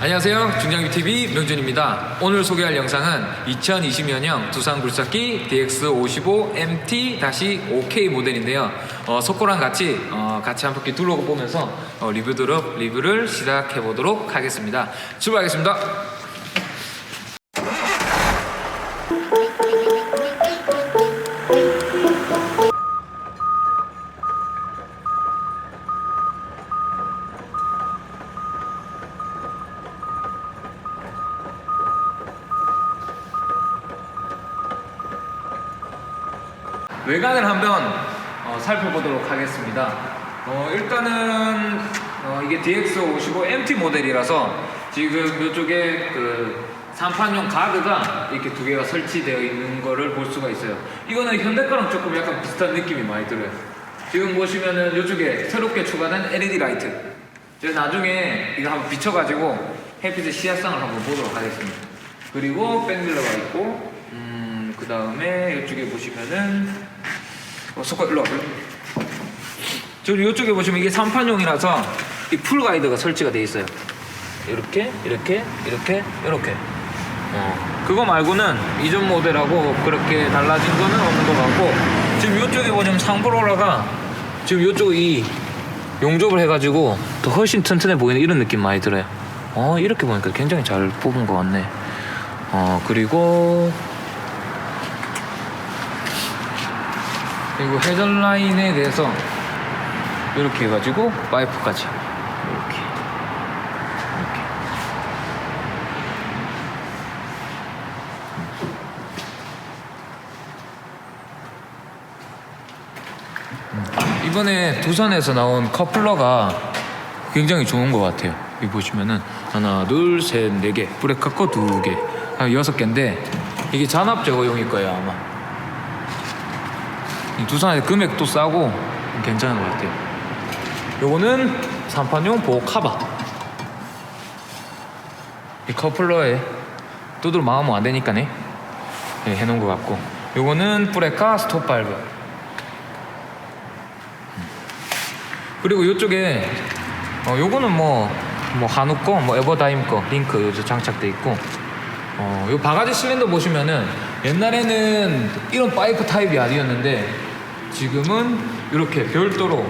안녕하세요. 중장비TV 명준입니다. 오늘 소개할 영상은 2020년형 두산 굴삭기 DX55 MT-5K 모델인데요. 어, 속고랑 같이 어, 같이 한 바퀴 둘러보면서 어, 리뷰도록 리뷰를 시작해 보도록 하겠습니다. 출발하겠습니다. 외관을 한번 어, 살펴보도록 하겠습니다. 어, 일단은 어, 이게 DX55 MT 모델이라서 지금 이쪽에 그 상판용 가드가 이렇게 두 개가 설치되어 있는 거를 볼 수가 있어요. 이거는 현대 거랑 조금 약간 비슷한 느낌이 많이 들어요. 지금 보시면은 이쪽에 새롭게 추가된 LED 라이트. 제가 나중에 이거 한번 비춰가지고 햇빛의 시야성을 한번 보도록 하겠습니다. 그리고 백밀러가 있고, 음, 그 다음에 이쪽에 보시면은 어, 속아 일로 와. 저 이쪽에 보시면 이게 3판용이라서 이 풀 가이드가 설치가 돼 있어요. 이렇게, 이렇게, 이렇게, 이렇게. 어, 그거 말고는 이전 모델하고 그렇게 달라진 거는 없는 것 같고 지금 이쪽에 보시면 상브로라가 지금 이쪽 이 용접을 해가지고 더 훨씬 튼튼해 보이는 이런 느낌 많이 들어요. 어 이렇게 보니까 굉장히 잘 뽑은 것 같네. 어 그리고 그리고 헤드 라인에 대해서 이렇게 해가지고 파이프까지. 이렇게. 이렇게. 이번에 두산에서 나온 커플러가 굉장히 좋은 것 같아요. 여기 보시면은 하나, 둘, 셋, 네 개, 거두 개, 한 여섯 개인데 이게 잔압 제거용일 거예요 아마. 이 두산의 금액도 싸고 괜찮은 것 같아요. 요거는 3판용 보호 카바. 이 커플러에 두드러 마음은 안 되니까네. 예, 해놓은 것 같고. 요거는 브레카 스톱 발브 그리고 이쪽에 어, 요거는 뭐, 뭐 한우 거, 뭐 에버다임 거 링크 장착돼 있고. 어, 요 바가지 실린더 보시면은 옛날에는 이런 파이프 타입이 아니었는데 지금은 이렇게 별도로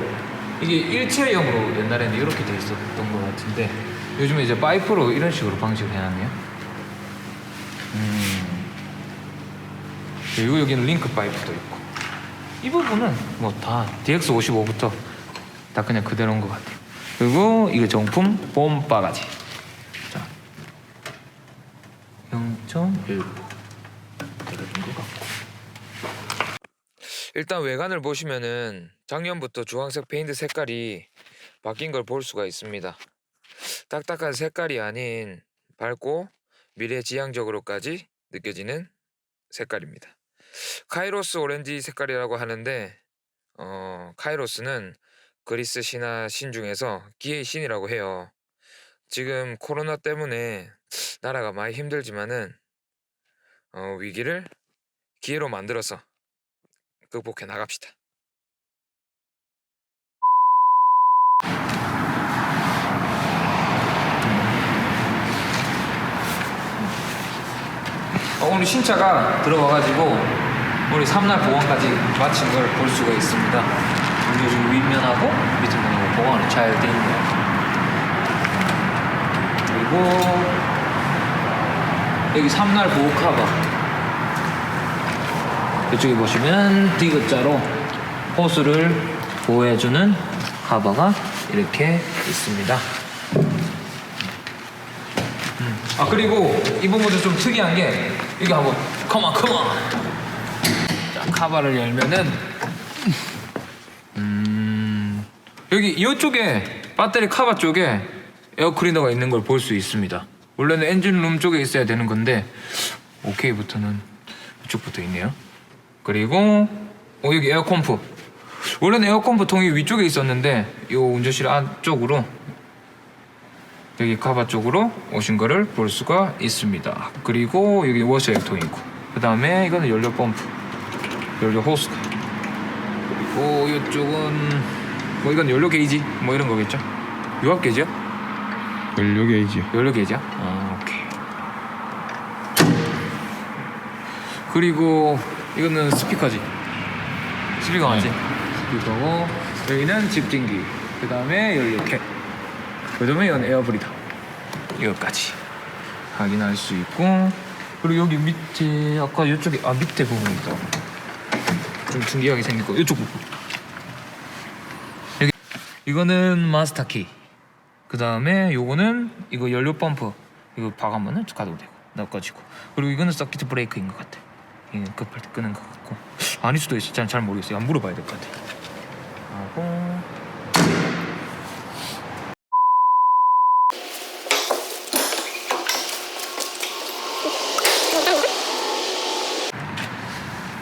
이게 일체형으로 옛날에는 이렇게 돼 있었던 것 같은데 요즘에 이제 파이프로 이런 식으로 방식을 해놨네요. 음. 그리고 여기는 링크 파이프도 있고 이 부분은 뭐 다 DX55부터 다 그냥 그대로인 것 같아요. 그리고 이게 정품 봄 바가지. 자, 0.1 들어준 것 같고. 일단 외관을 보시면은 작년부터 주황색 페인트 색깔이 바뀐 걸 볼 수가 있습니다. 딱딱한 색깔이 아닌 밝고 미래지향적으로까지 느껴지는 색깔입니다. 카이로스 오렌지 색깔이라고 하는데 어, 카이로스는 그리스 신화 신 중에서 기의 신이라고 해요. 지금 코로나 때문에 나라가 많이 힘들지만은 어, 위기를 기회로 만들어서 극복해 나갑시다. 어, 오늘 신차가 들어와가지고 우리 삼날 보강까지 마친 걸 볼 수가 있습니다. 우리 지금 윗면하고 밑면하고 보강이 잘 돼 있네요. 그리고 여기 삼날 보호 카바 이쪽에 보시면 디귿자로 호수를 보호해주는 카바가 이렇게 있습니다. 아 그리고 이 부분도 좀 특이한 게 이게 한번 컴온 컴온 자 카바를 열면은 음 여기 이쪽에 배터리 카바 쪽에 에어클리너가 있는 걸 볼 수 있습니다. 원래는 엔진룸 쪽에 있어야 되는 건데 오케이부터는 이쪽부터 있네요 그리고 어 여기 에어컨프 원래는 에어컨프 통이 위쪽에 있었는데 이 운전실 안쪽으로 여기 카바 쪽으로 오신 거를 볼 수가 있습니다. 그리고 여기 워셔 액통이고 그 다음에 이거는 연료 펌프, 연료 호스가 그리고 이쪽은 뭐 이건 연료 게이지 뭐 이런 거겠죠? 유압 게이지요? 연료 게이지. 연료 게이지야? 아 오케이 그리고 이거는 스피커지. 스피커 맞지? 네. 스피커고 여기는 집진기. 그 다음에 연료캡 그 다음에 이건 에어브리더. 이거까지 확인할 수 있고 그리고 여기 밑에 아까 이쪽에 아 밑에 부분이 있다. 좀 신기하게 생겼고 이쪽 부분. 여기 이거는 마스터 키. 그 다음에 요거는 이거 연료 펌프. 이거 박으면은 가도 되고 나까지고. 그리고 이거는 서킷 브레이크인 것 같아 이거 급할 때 끄는 것 같고. 아닐 수도 있어. 잘, 잘 모르겠어요. 안 물어봐야 될 것 같아. 하고.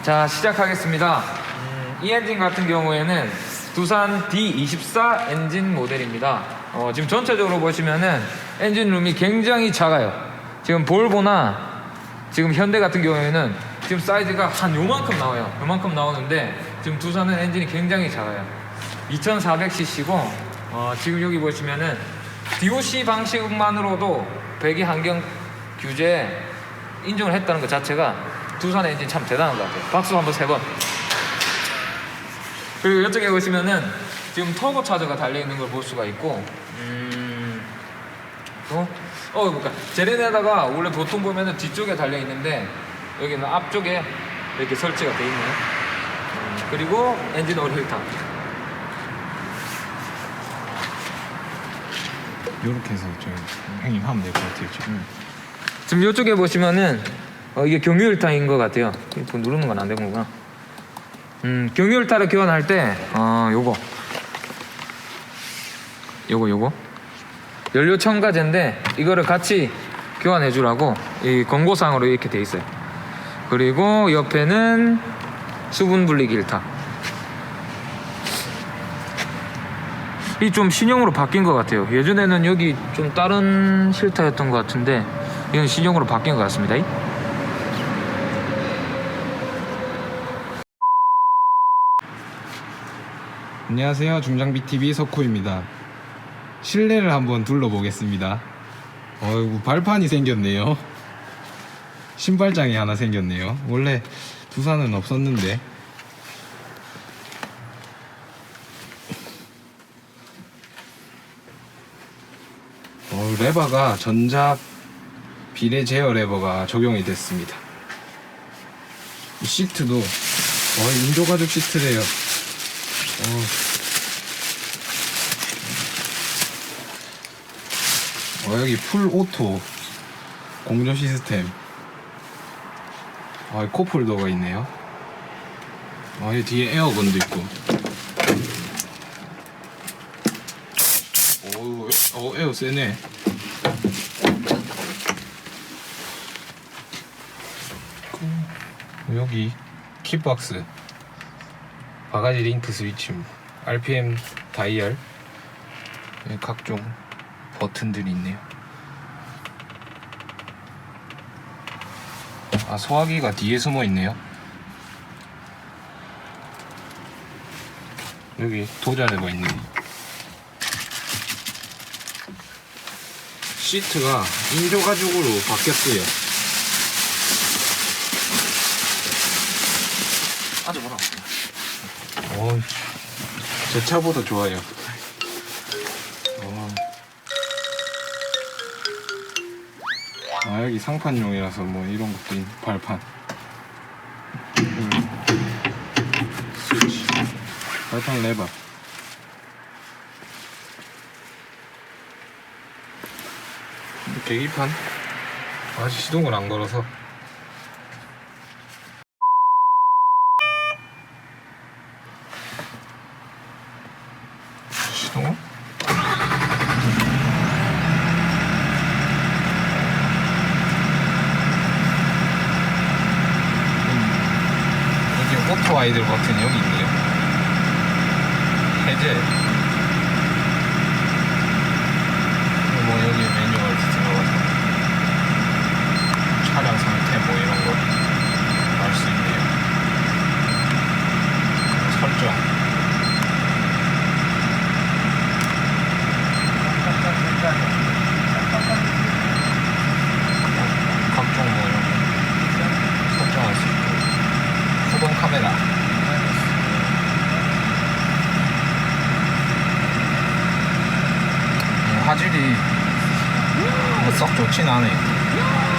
자 시작하겠습니다. 음, 이 엔진 같은 경우에는 두산 D24 엔진 모델입니다. 어, 지금 전체적으로 보시면은 엔진 룸이 굉장히 작아요. 지금 볼보나 지금 현대 같은 경우에는 지금 사이즈가 한 요만큼 나와요 요만큼 나오는데 지금 두산은 엔진이 굉장히 작아요 2400cc고 어, 지금 여기 보시면은 DOC 방식만으로도 배기 환경 규제 인정을 했다는 것 자체가 두산 엔진 참 대단한 것 같아요. 박수 한번 세 번. 그리고 이쪽에 보시면은 지금 터보 차저가 달려 있는 걸 볼 수가 있고, 음, 또, 어, 그러니까 제렌에다가 원래 보통 보면은 뒤쪽에 달려 있는데 여기는 앞쪽에 이렇게 설치가 돼 있네요. 음, 그리고 엔진 오일 필터. 이렇게 해서 저 형님 하면 될 것 같아요. 지금. 지금 이쪽에 보시면은 어, 이게 경유율타인 것 같아요. 이거 누르는 건 안 되는 거구나. 음, 경유율타를 교환할 때, 어, 요거. 요거, 요거. 연료 첨가제인데, 이거를 같이 교환해 주라고, 이 권고사항으로 이렇게 돼 있어요. 그리고 옆에는 수분 분리기 일타. 이 좀 신형으로 바뀐 것 같아요. 예전에는 여기 좀 다른 실타였던 것 같은데, 이건 신형으로 바뀐 것 같습니다. 안녕하세요. 중장비 TV 석호입니다. 실내를 한번 둘러보겠습니다. 어이구 발판이 생겼네요. 신발장이 하나 생겼네요. 원래 두산은 없었는데. 어, 레버가 전자 비례 제어 레버가 적용이 됐습니다. 이 시트도 어, 인조 가죽 시트래요. 어. 어, 여기 풀 오토 공조 시스템. 아, 컵홀더가 있네요. 아, 이 뒤에 에어건도 있고. 오, 어, 에어 세네. 여기 킥박스. 바가지 링크 스위치, RPM 다이얼, 예, 각종 버튼들이 있네요. 아 소화기가 뒤에 숨어 있네요. 여기 도자레가 있네. 시트가 인조 가죽으로 바뀌었어요. 아주 뭐라. 어, 제 차보다 좋아요. 상판용이라서 뭐 이런 것도 있, 발판. 음. 스위치. 발판 레버. 계기판 아직 시동을 안 걸어서 시동? 여기 오토 아이들 버튼이 여기 있네요. 해제. 뭐 여기 매뉴얼 들어가서 차량 상태 뭐 이런 거 알 수 있네요. 설정. 카메라. 음, 화질이 썩 좋진 않아요.